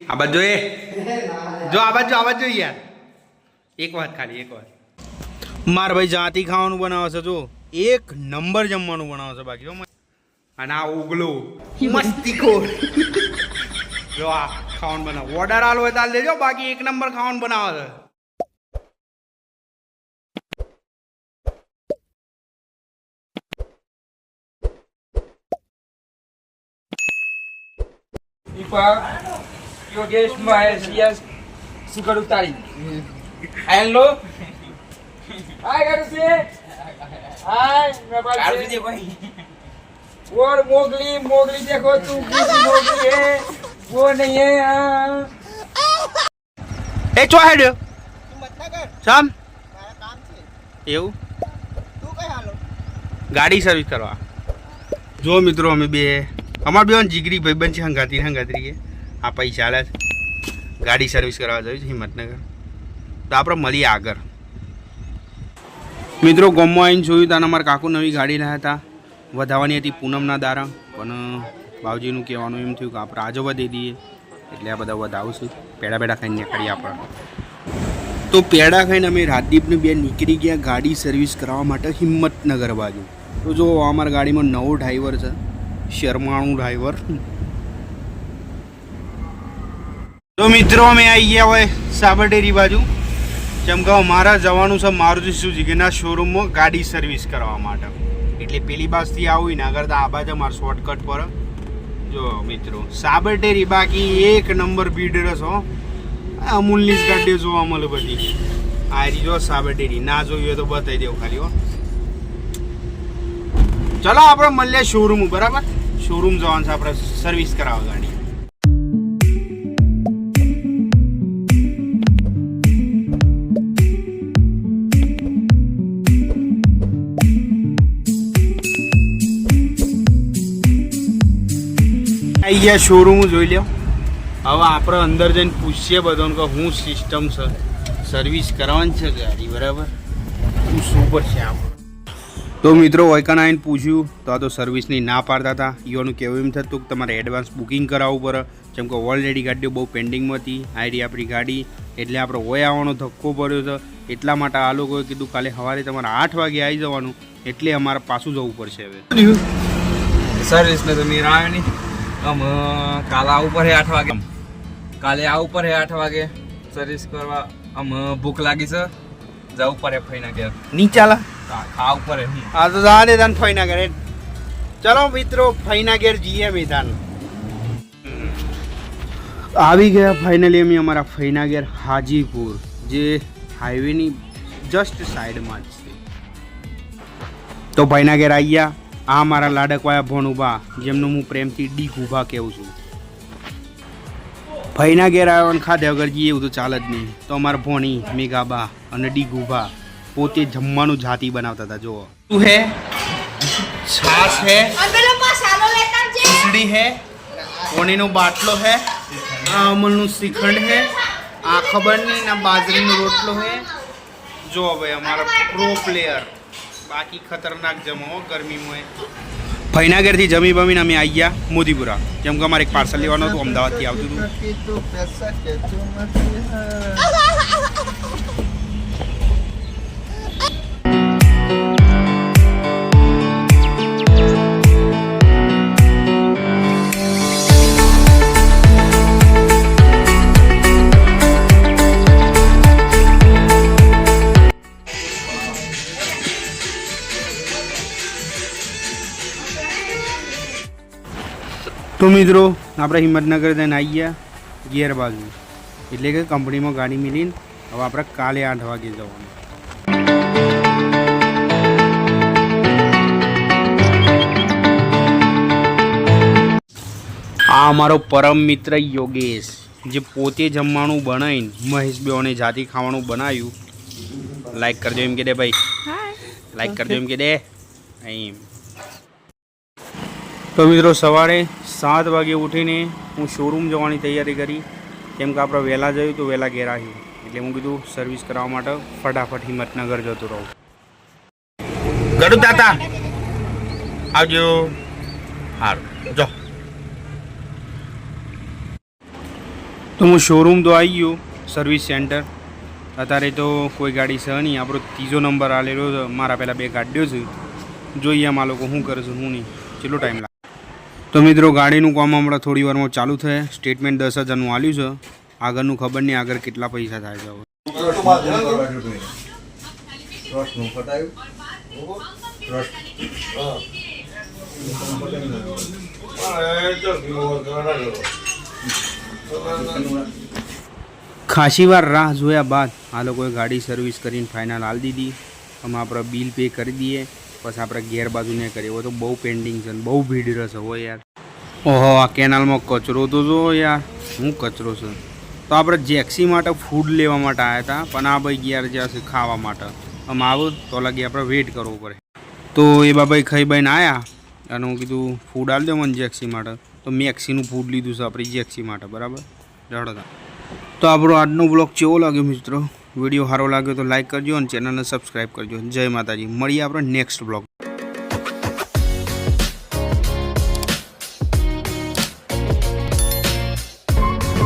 આ બાજુ જોઈએ? જો આ બાજુ આ બાજુ યાર. એક વાત ખાલી એક વાત. માર ભાઈ જાતી ખાવાનું બનાવે છે જો. એક નંબર જમવાનું બનાવે છે બાકી અને આ ઉગલો. મસ્તી ખોર. જો આ ખાવાનું બનાવ. ઓર્ડર આલો હોય તાલ દેજો બાકી એક નંબર ખાવાનું બનાવે છે. દીપક યોગેશ મહેશ યસ શું કરું તારી હેલો હાય કરું છે હાય મેં बात से और मोगली मोगली देखो तू किसी मोगली है वो नहीं है हाँ। એ ચો હેડ્યો સામ એવું ગાડી સર્વિસ કરવા જો મિત્રો અમે બે અમાર બે જીગરી ભાઈબંધ છે હંગાતી હંગાતી છે આ પૈસા ચાલે છે. ગાડી સર્વિસ કરવા જવું છે હિંમતનગર. તો આપણે મળીએ આગળ. મિત્રો ગોમમાં આવીને જોયું ત્યાં અમારા કાકુ નવી ગાડી લાવ્યા હતા વધાવવાની હતી પૂનમના દારા પણ બાવજીનું કહેવાનું એમ થયું કે આપણે આજો વધી દઈએ. એટલે આ બધા વધાવશું પેડા પેડા ખાઈને નીકળીએ આપણે. તો પેડા ખાઈને અમે રાજદીપને બે નીકળી ગયા ગાડી સર્વિસ કરાવવા માટે હિંમતનગર બાજુ. તો જો, અમારા ગાડીમાં નવો ડ્રાઈવર છે. શર્માણું ડ્રાઈવર તો મિત્રો, અમે આવી ગયા હોય સાબરડેરી બાજુ. જેમ મારા જવાનું છે મારુતિ સુઝુકીના શોરૂમમાં ગાડી સર્વિસ કરવા માટે. એટલે પેલી બાજથી આવું ના કરતા આ બાજુ અમારે શોર્ટકટ પર. જો મિત્રો, સાબરડેરી બાકી એક નંબર ભીડ હો. અમૂલની જ ગાડીઓ જોવા મળે બધી. આ જો સાબરડેરી. ના જોયું તો બતાવી દેવું ખાલી હો. ચલો, આપણે મળીએ શોરૂમ બરાબર? શોરૂમ જવાનું છે, આપણે સર્વિસ કરાવવા ગાડી. આવી ગયા શોરૂમ જોઈ લ્યો. હવે આપણે અંદર જઈને પૂછીએ બધાને કે શું સિસ્ટમ છે. સર્વિસ કરવાની છે ગાડી બરાબર? શું સુપર છે આમ. તો મિત્રો વૈકણ આવીને પૂછ્યું તો આ તો સર્વિસની ના પાડતા હતા. ઈઓનું કહેવું એમ થતું કે તમારે એડવાન્સ બુકિંગ કરાવવું પડે. જેમ કે ઓલરેડી ગાડીઓ બહુ પેન્ડિંગમાં હતી આઈડી આપણી ગાડી. એટલે આપણે હોય આવવાનો ધક્કો પડ્યો હતો એટલા માટે આ લોકોએ કીધું કાલે સવારે તમારે આઠ વાગે આવી જવાનું એટલે અમારે પાછું જવું પડશે હવે. સર્વિસ તમે તો આવ્યો નહીં આમ કાલે આવું પડે આઠ વાગે. કાલે આવું પડે આઠ વાગે. સર્વિસ કરવા આમ ભૂખ લાગી છે. જવું પડે ફઈના ઘેર. નીચાલા ખાવું પડે હમ. આ તો જા દે તને ફઈના ઘેર. ચલો મિત્રો ફઈના ઘેર જઈએ મેદાન આવી ગયા ફાઇનલી અમે અમારા ફઈના ઘેર હાજીપુર જે હાઈવેની જસ્ટ સાઈડમાં જ છે. તો ફઈના ઘેર આવી ગયા. આ મારા લાડકવાયા ભોણુભા જેમનું હું પ્રેમથી ડી ઊભા કહેવું છું. ભાઈના ઘેર આવ્યો ખાધે વગર જઈએ એવું તો ચાલે જ નહીં. તો અમારા ભોણી, મેઘાબા અને ડી ગુભા પોતે જમવાનું જાતિ બનાવતા હતા, જુઓ. શું હે? છાશ હે? ખીચડી હે? કોણીનો બાટલો હે? આ અમલનું શ્રીખંડ હે? આ ખબર નહીં, ના બાજરીનો રોટલો હે? જો ભાઈ, અમારા પ્રો પ્લેયર બાકી ખતરનાક જમો ગરમીમાં ફૈનાગરથી જમી બમીને અમે આવી ગયા મોદીપુરા. જેમ કે અમારે એક પાર્સલ લેવાનું હતું અમદાવાદથી આવતું હતું. તો મિત્રો આપણે હિંમતનગર થઈને આવી ગયા ગિયર બાજુ. એટલે કે કંપનીમાં ગાડી મિલીને હવે આપણે કાલે આઠ વાગે જવાનું. આ અમારો પરમ મિત્ર યોગેશ જે પોતે જમવાનું બનાવીને મહેશ બેઓને જાતિ ખાવાનું બનાવ્યું. લાઈક કરજો એમ કે દે ભાઈ. લાઈક કરજો એમ કે દે. એમ. તો મિત્રો સવારે સાત વાગે ઉઠીને હું શોરૂમ જવાની તૈયારી કરી. કેમ કે આપણે વહેલા જયું તો વહેલા ઘેર આવ્યું એટલે હું કીધું સર્વિસ કરાવવા માટે ફટાફટ હિંમતનગર જતો રહું. ગડુ તાતા, આવજો. હારું જો. તો હું શોરૂમ તો આવી ગયો સર્વિસ સેન્ટર અત્યારે તો કોઈ ગાડી છે નહીં. આપણો ત્રીજો નંબર આલેલો મારા પહેલાં બે ગાડીઓ છે. જોઈએ આમ લોકો શું કરશું શું નહીં. કેટલો ટાઈમ લાગે? તો મિત્રો, ગાડીનું કામ હમણાં થોડી વારમાં ચાલુ થાય. સ્ટેટમેન્ટ દસ હજારનું આવ્યું છે. આગળનું ખબર નહીં આગળ કેટલા પૈસા થાય છે. ખાસી વાર રાહ જોયા બાદ આ લોકોએ ગાડી સર્વિસ કરીને ફાઇનલ આલી દીધી. અમે આપણે બિલ પે કરી દઈએ. પછી આપણે ગેર બાજુ નહીં કરીએ. હોય તો બહુ પેન્ડિંગ છે ને બહુ ભીડ રહેશે. હોય યાર. ઓહો, આ કેનાલમાં કચરો તો જો યાર. શું કચરો છે? તો આપણે જેક્સી માટે ફૂડ લેવા માટે આવ્યા હતા, પણ આ ભાઈ ગયા જ્યાં છે ખાવા માટે. આમ આવું તો લાગી આપણે વેઇટ કરવો પડે. તો એ બાબાઈ ખાઈ આવ્યા અને હું કીધું ફૂડ આલી દો મને જેક્સી માટે. તો મેક્સીનું ફૂડ લીધું છે આપણી જેક્સી માટે, બરાબર? જડો તો આપણો આજનો બ્લોગ કેવો લાગ્યો મિત્રો? વીડિયો સારો લાગ્યો તો લાઈક કરજો અને ચેનલને સબસ્ક્રાઈબ કરજો. જય માતાજી. મળીએ આપણે નેક્સ્ટ બ્લોગ